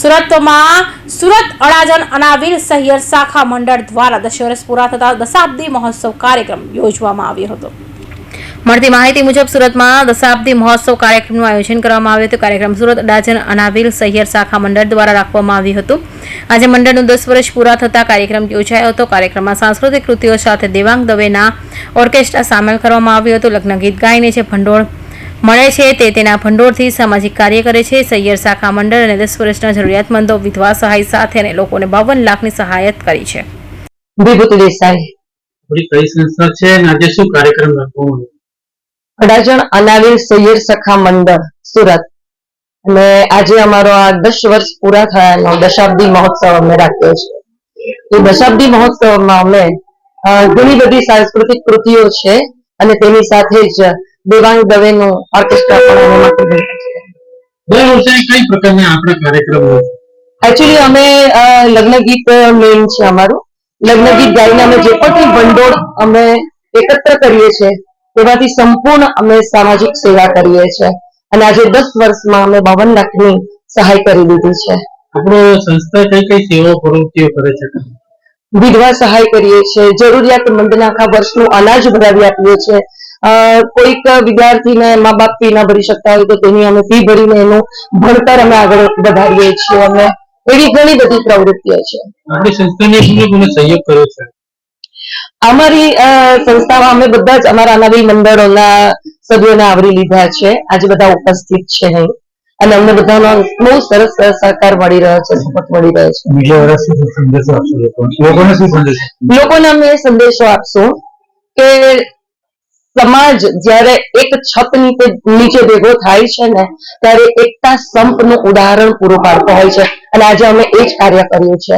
સુરતમાં સુરત અડાજણ અનાવિલ સહિયર શાખા મંડળ દ્વારા દસ વર્ષ પૂરા થતા દશાબ્દી મહોત્સવ કાર્યક્રમ યોજવામાં આવ્યો હતો. મળતી માહિતી મુજબ સુરતમાં દશાબ્દી મહોત્સવ કાર્યક્રમનું આયોજન કરવામાં આવ્યું હતું. કાર્યક્રમ સુરત અડાજણ અનાવિલ સહિયર શાખા મંડળ દ્વારા રાખવામાં આવ્યું હતું. આજે મંડળનું દસ વર્ષ પૂરા થતા કાર્યક્રમ યોજાયો હતો. કાર્યક્રમમાં સાંસ્કૃતિક કૃતિઓ સાથે દેવાંગ દવેના ઓર્કેસ્ટ્રા સામેલ કરવામાં આવ્યું હતું. લગ્ન ગીત ગાઈને જે ભંડોળ મળે છે તે તેના ભંડોળથી સામાજિક કાર્ય કરે છે. સૈયર શાખા મંડળ અને દસ વર્ષના જરૂરિયાતમંદો વિધવા સહાય સાથે અને લોકોને બાવન લાખની સહાયત કરી છે. વિભૂતિ દેસાઈ. આપણી કઈ સંસ્થા છે અને આજે શું કાર્યક્રમ રાખવામાં અડાજણ અનાવિલ સૈયર સખા મંડળ સુરત. અને આજે અમારો આ દસ વર્ષ પૂરા થયાનો દશાબ્દી મહોત્સવ અમે રાખ્યો છે એ દશાબ્દી મહોત્સવમાં અમે ઘણી બધી સાંસ્કૃતિક કૃતિઓ છે અને તેની સાથે જ દેવાંગ દવેનું ઓર્કેસ્ટ્રા પણ અમે રહ્યા છે. દર વર્ષે કઈ પ્રકારના આપણા કાર્યક્રમ એકચ્યુઅલી અમે લગ્ન ગીત મેઇન છે અમારું. લગ્ન ગીત ગાઈને અમે જે પણ ભંડોળ અમે એકત્ર કરીએ છીએ તેમાંથી સંપૂર્ણ અમે સામાજિક સેવા કરીએ છીએ. અને આજે દસ વર્ષમાં અમે બાવન લાખની સહાય કરી દીધી છે. આપણો સંસ્થા કઈ કઈ સેવા પ્રવૃત્તિઓ કરે છે? વિધવા સહાય કરીએ છીએ જરૂરિયાતમંદને આખા વર્ષનું અનાજ ભરાવી આપીએ છીએ કોઈક વિદ્યાર્થીને મા બાપ ફી ના ભરી શકતા હોય તો તેની અમે ફી ભરીને એનું ભણતર અમે આગળ વધારીએ છીએ. અમે એવી ઘણી બધી પ્રવૃત્તિઓ છે. સહયોગ કર્યો અમારી સંસ્થામાં અમે બધા જ અમારા અનાવિલ મંડળોના સભ્યોને આવરી લીધા છે. આજે બધા ઉપસ્થિત છે અહીં. અને અમને બધાનો બહુ સરસ સરસ સહકાર મળી રહ્યો છે સપોર્ટ મળી રહ્યો છે. બીજા વર્ષ સંદેશો આપશો લોકોને શું સંદેશ લોકોને અમે સંદેશો આપશું કે સમાજ જ્યારે એક છત નીચે ભેગો થાય છે ને, ત્યારે એકતા સંપનું ઉદાહરણ પૂરું પાડતો હોય છે. અને આજે અમે એ જ કાર્ય કર્યું છે.